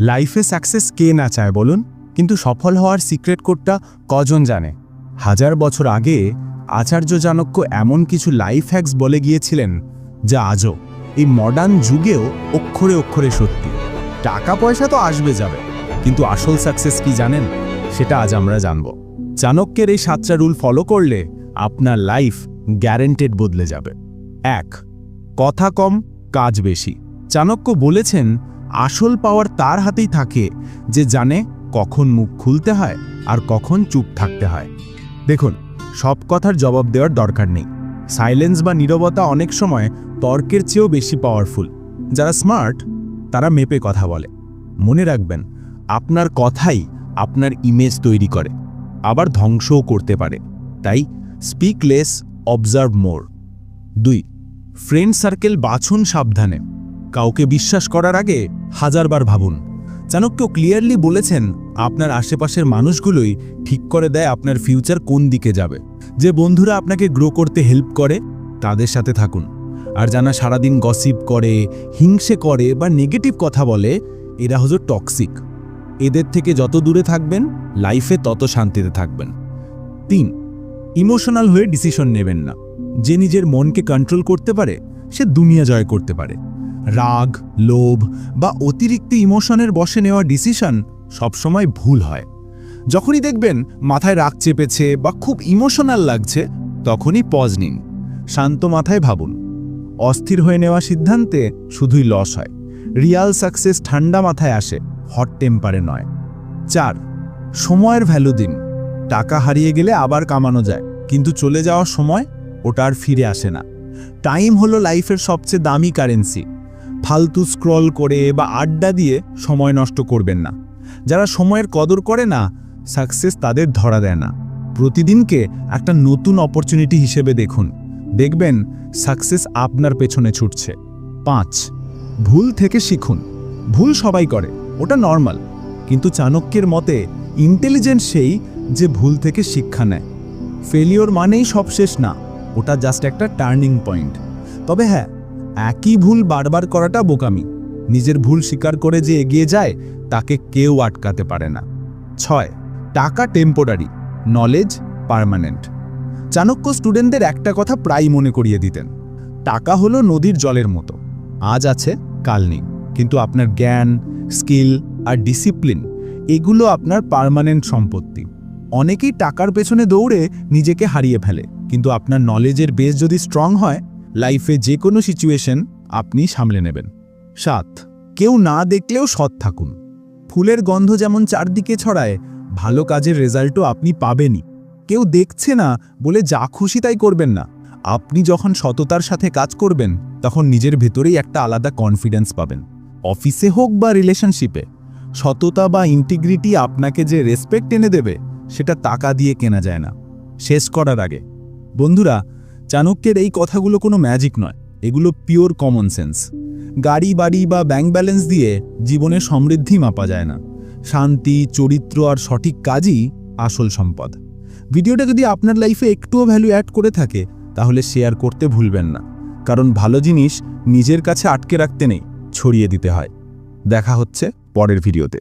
লাইফে সাকসেস কে না চায় বলুন, কিন্তু সফল হওয়ার সিক্রেট কোডটা কজন জানে? হাজার বছর আগে আচার্য চাণক্য এমন কিছু লাইফ হ্যাক্স বলে গিয়েছিলেন, যা আজও এই মডার্ন যুগেও অক্ষরে অক্ষরে সত্যি। টাকা পয়সা তো আসবে যাবে, কিন্তু আসল সাকসেস কি জানেন? সেটা আজ আমরা জানব। চাণক্যের এই সাতটা রুল ফলো করলে আপনার লাইফ গ্যারেন্টেড বদলে যাবে। এক, কথা কম, কাজ বেশি। চাণক্য বলেছেন আসল পাওয়ার তার হাতেই থাকে, যে জানে কখন মুখ খুলতে হয় আর কখন চুপ থাকতে হয়। দেখুন, সব কথার জবাব দেওয়ার দরকার নেই। সাইলেন্স বা নীরবতা অনেক সময় তর্কের চেয়েও বেশি পাওয়ারফুল যারা স্মার্ট তারা মেপে কথা বলে। মনে রাখবেন, আপনার কথাই আপনার ইমেজ তৈরি করে। আবার ধ্বংসও করতে পারে। তাই স্পিক লেস অবজার্ভ মোর দুই ফ্রেন্ড সার্কেল বাছুন সাবধানে। কাউকে বিশ্বাস করার আগে হাজারবার ভাবুন। চাণক্য ক্লিয়ারলি বলেছেন, আপনার আশেপাশের মানুষগুলোই ঠিক করে দেয় আপনার ফিউচার কোন দিকে যাবে। যে বন্ধুরা আপনাকে গ্রো করতে হেল্প করে, তাদের সাথে থাকুন। আর যারা সারাদিন গসিপ করে, হিংসে করে বা নেগেটিভ কথা বলে, এরা হলো টক্সিক এদের থেকে যত দূরে থাকবেন লাইফে তত শান্তিতে থাকবেন। তিন ইমোশনাল হয়ে ডিসিশন নেবেন না। যে নিজের মনকে কন্ট্রোল করতে পারে, সে দুনিয়া জয় করতে পারে। রাগ, লোভ বা অতিরিক্ত ইমোশনের বসে নেওয়া ডিসিশন সবসময় ভুল হয়। যখনই দেখবেন মাথায় রাগ চেপেছে বা খুব ইমোশনাল লাগছে, তখনই পজ নিন। শান্ত মাথায় ভাবুন। অস্থির হয়ে নেওয়া সিদ্ধান্তে শুধুই লস হয়। রিয়াল সাকসেস ঠান্ডা মাথায় আসে, হট টেম্পারে নয়। চার, সময়ের ভ্যালু দিন। টাকা হারিয়ে গেলে আবার কামানো যায়, কিন্তু চলে যাওয়ার সময় ওটা আর ফিরে আসে না। টাইম হলো লাইফের সবচেয়ে দামি কারেন্সি। ফালতু স্ক্রল করে বা আড্ডা দিয়ে সময় নষ্ট করবেন না। যারা সময়ের কদর করে না, সাকসেস তাদের ধরা দেয় না। প্রতিদিনকে একটা নতুন অপরচুনিটি হিসেবে দেখুন। দেখবেন সাকসেস আপনার পেছনে ছুটছে। পাঁচ, ভুল থেকে শিখুন। ভুল সবাই করে, ওটা নর্মাল। কিন্তু চাণক্যের মতে, ইন্টেলিজেন্ট সেই যে ভুল থেকে শিক্ষা নেয়। ফেলিওর মানেই সব শেষ না, ওটা জাস্ট একটা টার্নিং পয়েন্ট। তবে হ্যাঁ একই ভুল বারবার করাটা বোকামি। নিজের ভুল স্বীকার করে যে এগিয়ে যায়, তাকে কেউ আটকাতে পারে না। ছয়, টাকা টেম্পোরারি নলেজ পার্মানেন্ট চাণক্য স্টুডেন্টদের একটা কথা প্রায় মনে করিয়ে দিতেন। টাকা হলো নদীর জলের মতো। আজ আছে, কাল নেই। কিন্তু আপনার জ্ঞান স্কিল আর ডিসিপ্লিন এগুলো আপনার পার্মানেন্ট সম্পত্তি। অনেকেই টাকার পেছনে দৌড়ে নিজেকে হারিয়ে ফেলে। কিন্তু আপনার নলেজের বেস যদি স্ট্রং হয় লাইফে যে কোনো সিচুয়েশন আপনি সামলে নেবেন। সাত, কেউ না দেখলেও সৎ থাকুন। ফুলের গন্ধ যেমন চারদিকে ছড়ায়, ভালো কাজের রেজাল্টও আপনি পাবেনই। কেউ দেখছে না বলে যা খুশি তাই করবেন না। আপনি যখন সততার সাথে কাজ করবেন, তখন নিজের ভেতরেই একটা আলাদা কনফিডেন্স পাবেন। অফিসে হোক বা রিলেশনশিপে সততা বা ইন্টিগ্রিটি আপনাকে যে রেসপেক্ট এনে দেবে, সেটা টাকা দিয়ে কেনা যায় না। শেষ করার আগে। বন্ধুরা চাণক্যের এই কথাগুলো কোনো ম্যাজিক নয়। এগুলো পিওর কমন সেন্স গাড়ি, বাড়ি বা ব্যাংক ব্যালেন্স দিয়ে জীবনে সমৃদ্ধি মাপা যায় না। শান্তি, চরিত্র আর সঠিক কাজই আসল সম্পদ। ভিডিওটা যদি আপনার লাইফে একটুও ভ্যালু অ্যাড করে থাকে, তাহলে শেয়ার করতে ভুলবেন না। কারণ ভালো জিনিস নিজের কাছে আটকে রাখতে নেই, ছড়িয়ে দিতে হয়। দেখা হচ্ছে পরের ভিডিওতে